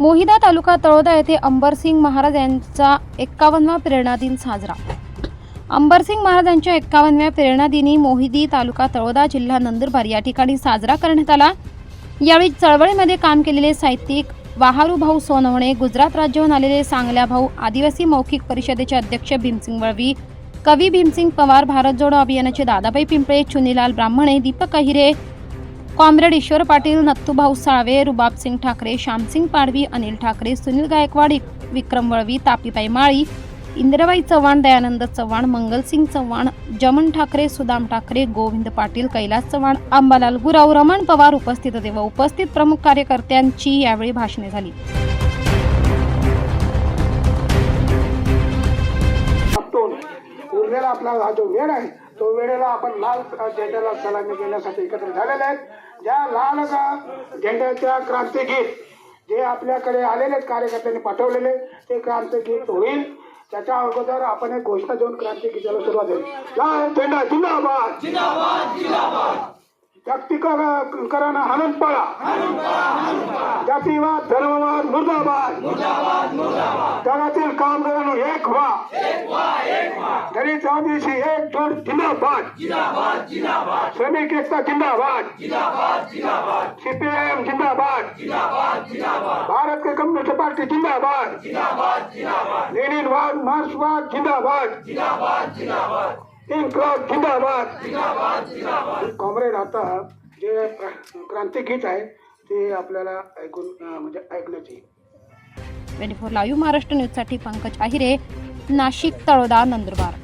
मोहिदा तालुका तळोदा येथे अंबरसिंग महाराज यांचा एक्कावन्नवा प्रेरणा दिन साजरा. अंबरसिंग महाराजांच्या एक्कावन्नव्या प्रेरणा दिनी मोहिदी तालुका तळोदा जिल्हा नंदुरबार या ठिकाणी साजरा करण्यात आला. यावेळी चळवळीमध्ये काम केलेले साहित्यिक वाहारू भाऊ सोनवणे गुजरात राज्याहून आलेले सांगल्या भाऊ आदिवासी मौखिक परिषदेचे अध्यक्ष भीमसिंग वळवी कवी भीमसिंग पवार भारत जोडो अभियानाचे दादाबाई पिंपळे चुनीलाल ब्राह्मणे दीपक अहिरे कॉम्रेड ईश्वर पाटील नत्तूभाऊ साळवे रुबाबसिंग ठाकरे श्यामसिंग पाडवी अनिल ठाकरे सुनील गायकवाड विक्रम वळवी तापीबाई माळी इंदिराबाई चव्हाण दयानंद चव्हाण मंगलसिंग चव्हाण जमन ठाकरे सुदाम ठाकरे गोविंद पाटील कैलास चव्हाण अंबालाल गुराव रमण पवार उपस्थित होते व उपस्थित प्रमुख कार्यकर्त्यांची यावेळी भाषणे झाली. उरलेला आपला हा जो वेळ आहे तो वेळेला आपण लाल झेंड्याला सलामी देण्यासाठी एकत्र झालेले आहेत. ज्या लाल झेंड्याच्या क्रांतिगीत जे आपल्याकडे आलेले कार्यकर्त्यांनी पाठवलेले ते क्रांतिगीत होईल. त्याच्या अगोदर आपण एक घोषणा देऊन क्रांतिगीताला सुरुवात होईल लाल झेंडा जिंदाबाद! जागतिकीकरण हाणून पळा जातीवाद धर्मवाद मुर्दाबाद! जगातील कामगारांनो एक व्हा! दलित आदिवासी एक जोड जिंदाबाद। श्रमिक एकता जिंदाबाद। सीपीआईएम जिंदाबाद। भारत के कम्युनिस्ट पार्टी जिंदाबाद। लेनिनवाद मार्क्सवाद जिंदाबाद। इन्कलाब जिंदाबाद। कॉम्रेड आता जे क्रांती गीत आहे ते आपल्याला ऐकून म्हणजे ऐकण्यात येईल ट्वेंटी फोर लाईव्ह महाराष्ट्र न्यूजसाठी पंकज आहिरे नाशिक तळोदा नंदुरबार.